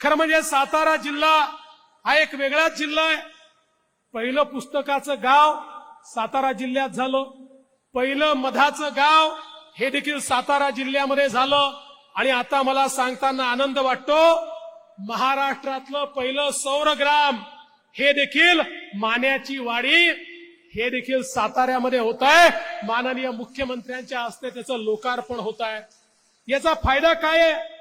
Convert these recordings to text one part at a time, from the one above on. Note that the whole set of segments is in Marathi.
खरं म्हणजे सातारा जिल्हा हा एक वेगळाच जिल्हा आहे. पहिलं पुस्तकाचं गाव सातारा जिल्ह्यात झालं. पहिलं मधाचं गाव हे देखील सातारा जिल्ह्यामध्ये झालं. आणि आता मला सांगताना आनंद वाटतो महाराष्ट्रातलं पहिलं सौरग्राम हे देखील मान्याची वाडी हे देखील साताऱ्यामध्ये होत आहे माननीय मुख्यमंत्र्यांच्या हस्ते त्याचं लोकार्पण होत आहे याचा फायदा काय आहे?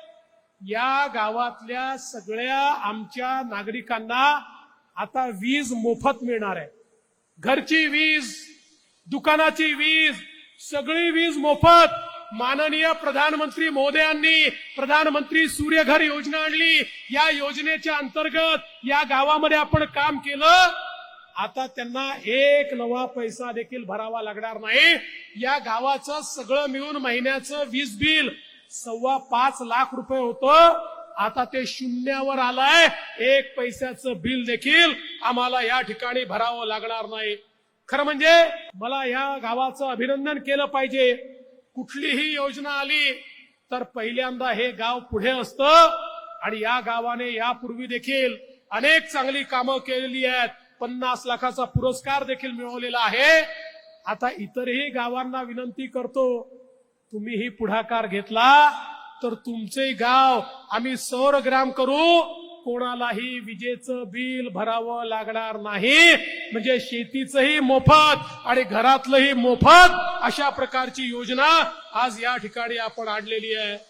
या गावातल्या सगळ्या आमच्या नागरिकांना आता वीज मोफत मिळणार आहे. घरची वीज दुकानाची वीज सगळी वीज मोफत. माननीय प्रधानमंत्री मोदयांनी प्रधानमंत्री सूर्यघर योजना आणली. या योजनेच्या अंतर्गत या गावामध्ये आपण काम केलं. आता त्यांना एक नवा पैसा देखील भरावा लागणार नाही. या गावाचं सगळं मिळून महिन्याचं वीज बिल सव्वा पाच लाख रुपये होतं. आता ते शून्यावर आलंय. एक पैशाचं बिल देखील आम्हाला या ठिकाणी भरावं लागणार नाही. खरं म्हणजे मला या गावाचं अभिनंदन केलं पाहिजे. कुठलीही योजना आली तर पहिल्यांदा हे गाव पुढे असतं. आणि या गावाने यापूर्वी देखील अनेक चांगली कामं केलेली आहेत. पन्नास लाखाचा पुरस्कार देखील मिळवलेला आहे. आता इतरही गावांना विनंती करतो तुम्हीही पुढाकार घेतला तर तुमचे गाव आम्ही सौरग्राम करू. कोणालाही विजेचं बिल भरावं लागणार नाही. म्हणजे शेतीचंही मोफत आणि घरातलंही मोफत अशा प्रकारची योजना आज या ठिकाणी आपण आणलेली आहे.